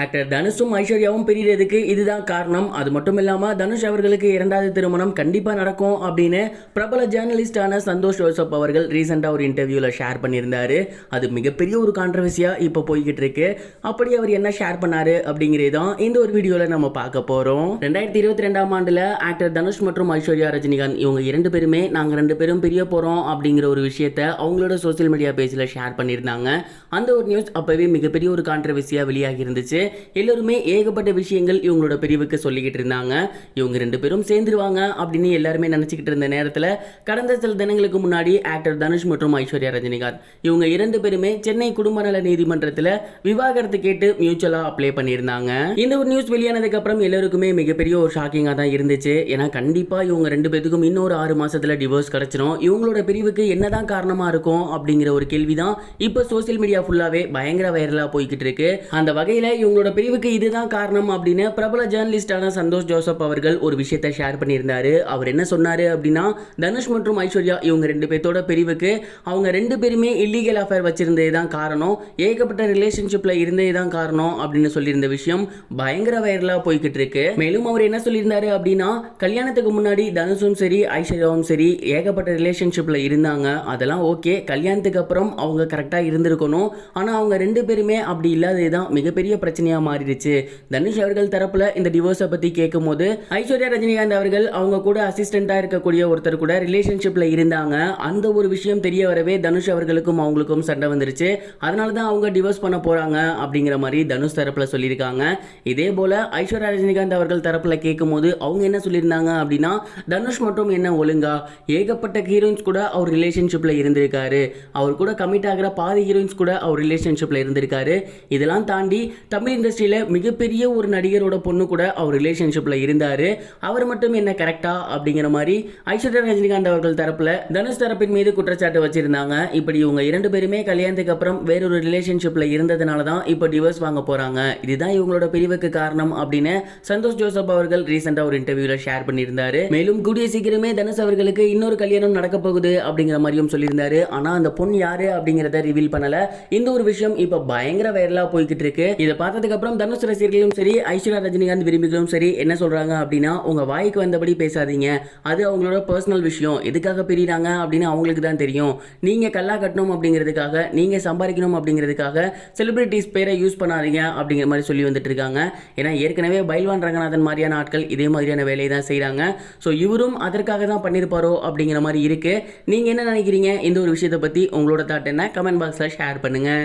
Actor தனுஷும் ஐஸ்வர்யாவும் பிரியறதுக்கு இதுதான் காரணம். அது மட்டும் இல்லாமல் தனுஷ் அவர்களுக்கு இரண்டாவது திருமணம் கண்டிப்பாக நடக்கும் அப்படின்னு பிரபல ஜேர்னலிஸ்டான சந்தோஷ் ஜோசப் அவர்கள் ரீசெண்டாக ஒரு இன்டர்வியூவில் ஷேர் பண்ணியிருந்தாரு. அது மிகப்பெரிய ஒரு கான்ட்ரவர்சியாக இப்போ போய்கிட்டு இருக்கு அப்படி அவர் என்ன ஷேர் பண்ணார் அப்படிங்கிறது தான் இந்த ஒரு வீடியோவில் நம்ம பார்க்க போகிறோம் ரெண்டாயிரத்தி இருபத்தி ரெண்டாம் ஆண்டில் ஆக்டர் தனுஷ் மற்றும் ஐஸ்வர்யா ரஜினிகாந்த் இவங்க இரண்டு பேருமே நாங்கள் ரெண்டு பேரும் பிரிய போகிறோம் அப்படிங்கிற ஒரு விஷயத்த அவங்களோட சோஷியல் மீடியா பேஜில் ஷேர் பண்ணியிருந்தாங்க. அந்த ஒரு நியூஸ் அப்போவே மிகப்பெரிய ஒரு கான்ட்ரவர்சியாக வெளியாகி இருந்துச்சு. எல்லோருமே ஏகப்பட்ட விஷயங்கள் இவங்களோட பிரிவுக்கு சொல்லிக்கிட்டு இருந்தாங்க. இவங்க ரெண்டு பேரும் சேர்ந்துருவாங்க அப்படின்னு எல்லாருமே நினச்சிக்கிட்டு இருந்த நேரத்தில் கடந்த சில தினங்களுக்கு முன்னாடி ஆக்டர் தனுஷ் மற்றும் ஐஸ்வர்யா ரஜினிகாந்த். இவங்க இரண்டு பேருமே சென்னை குடும்ப நல நீதிமன்றத்தில் விவாகரத்து கேட்டு மியூச்சுவலாக அப்ளை பண்ணியிருந்தாங்க. இந்த ஒரு நியூஸ் வெளியானதுக்கு அப்புறம் எல்லாருக்குமே மிகப்பெரிய ஒரு ஷாக்கிங்காக தான் இருந்துச்சு. ஏன்னா கண்டிப்பாக இவங்க ரெண்டு பேத்துக்கும் இன்னொரு ஆறு மாதத்தில் டிவோர்ஸ் கிடைச்சிரும். இவங்களோட பிரிவுக்கு என்னதான் காரணமா இருக்கும் அப்படிங்கிற ஒரு கேள்வி தான் இப்போ சோசியல் மீடியா ஃபுல்லாவே பயங்கர வைரலா போய்கிட்டு இருக்கு. அந்த வகையில் இவங்க இவங்களோட பிரிவுக்கு இதுதான் காரணம் அப்படின்னு பிரபல ஜேர்னலிஸ்டான சந்தோஷ் ஜோசப் அவர்கள் ஒரு விஷயத்தை ஷேர் பண்ணியிருந்தாரு. அவர் என்ன சொன்னார் அப்படின்னா தனுஷ் மற்றும் ஐஸ்வர்யா இவங்க ரெண்டு பேர்த்தோட பிரிவுக்கு அவங்க ரெண்டு பேருமே இல்லீகல் அஃபேர் வச்சிருந்தது தான் காரணம். ஏகப்பட்ட ரிலேஷன்ஷிப்பில் இருந்தே தான் காரணம் அப்படின்னு சொல்லியிருந்த விஷயம் பயங்கர வைரலாக போய்கிட்டு இருக்கு. மேலும் அவர் என்ன சொல்லியிருந்தாரு அப்படின்னா கல்யாணத்துக்கு முன்னாடி தனுஷும் சரி ஐஸ்வர்யாவும் சரி ஏகப்பட்ட ரிலேஷன்ஷிப்பில் இருந்தாங்க. அதெல்லாம் ஓகே கல்யாணத்துக்கு அப்புறம் அவங்க கரெக்டாக இருந்திருக்கணும். ஆனால் அவங்க ரெண்டு பேருமே அப்படி இல்லாதது தான் மிகப்பெரிய பிரச்சனையாக மாறிடுச்சு. தனுஷ் அவர்கள் தரப்புல இந்த டிவோர்ஸை பற்றி கேட்கும்போது ஐஸ்வர்யா ரஜினிகாந்த் அவர்கள் அவங்க கூட அசிஸ்டண்ட்டாக இருக்கக்கூடிய ஒருத்தர் கூட ரிலேஷன்ஷிப்பில் இருந்தாங்க. அந்த ஒரு விஷயம் தெரிய வரவே தனுஷ் அவர்களுக்கும் அவங்களுக்கும் சண்டை வந்துருச்சு. அதனால தான் அவங்க டிவோர்ஸ் பண்ண போகிறாங்க அப்படிங்கிற மாதிரி தனுஷ் தரப்பில் சொல்லியிருக்காங்க. இதே போல் ஐஸ்வர்யா ரஜினிகாந்த் அவர்கள் தரப்பில் கேட்கும்போது அவங்க என்ன சொல்லியிருந்தாங்க அப்படின்னா தனுஷ் மட்டும் என்ன ஒழுங்கா? ஏகப்பட்ட ஹீரோயின்ஸ் கூட அவர் ரிலேஷன்ஷிப்பில் இருந்திருக்காரு. அவர் கூட கமிட் ஆகிற பாதி ஹீரோயின்ஸ் கூட அவர் ரிலேஷன்ஷிப்பில் இருந்திருக்காரு. இதெல்லாம் தாண்டி தமிழ் இண்டஸ்ட்ரியில் மிகப்பெரிய ஒரு நடிகரோட பொண்ணு கூட அவர் ரிலேஷன்ஷிப்பில் இருந்தார். அவர் மட்டும் என்ன கரெக்டா அப்படிங்கிற மாதிரி ஐஸ்வர்யா ரஜினிகாந்த் அவர்கள் தரப்பில் தனுஷ் தரப்பின் மீது குற்றச்சாட்டு வச்சிருந்தாங்க. இப்படி இவங்க இரண்டு பேருமே கல்யாணத்துக்கு அப்புறம் வேறொரு ரிலேஷன்ஷிப்பில் இருந்ததுனால தான் இப்போ டிவோர்ஸ் வாங்க போகிறாங்க இதுதான் இவங்களோட பிரிவுக்கு காரணம் அப்படின்னு சந்தோஷ் ஜோசப் அவர்கள் ரீசெண்டாக ஒரு இன்டர்வியூவில் ஷேர் பண்ணியிருந்தார். மேலும் கூடிய சீக்கிரமே தனுஷ் அவர்களுக்கு இன்னொரு கல்யாணம் நடக்க போகுது அப்படிங்கிற மாதிரியும் சொல்லியிருந்தாரு. ஆனால் அந்த பொண்ணு யாரு அப்படிங்கிறத ரிவீல் பண்ணல. இந்த ஒரு விஷயம் இப்போ பயங்கர வைரலாக போய்கிட்டு இருக்கு. இதை பார்த்து அப்புறம் தனுஷ் ரசிகர்களும் சரி ஐஸ்வர்யா ரஜினிகாந்த் விரும்பிகளும் சரி என்ன சொல்கிறாங்க அப்படின்னா உங்கள் வாய்க்கு வந்தபடி பேசாதீங்க. அது அவங்களோட பர்சனல் விஷயம். எதுக்காக பிரிகிறாங்க அப்படின்னு அவங்களுக்கு தான் தெரியும். நீங்கள் கல்லா கட்டணும் அப்படிங்கிறதுக்காக நீங்கள் சம்பாதிக்கணும் அப்படிங்கிறதுக்காக செலிபிரிட்டிஸ் பேரை யூஸ் பண்ணாதீங்க அப்படிங்கிற மாதிரி சொல்லி வந்துட்டு இருக்காங்க. ஏன்னா ஏற்கனவே பைல்வான் ரங்கநாதன் மாதிரியான ஆட்கள் இதே மாதிரியான வேலையை தான் செய்கிறாங்க ஸோ இவரும் அதற்காக தான் பண்ணியிருப்பாரோ அப்படிங்கிற மாதிரி இருக்குது நீங்கள் என்ன நினைக்கிறீங்க? இந்த ஒரு விஷயத்தை பற்றி உங்களோட தாட் என்ன? கமெண்ட் பாக்ஸில் ஷேர் பண்ணுங்கள்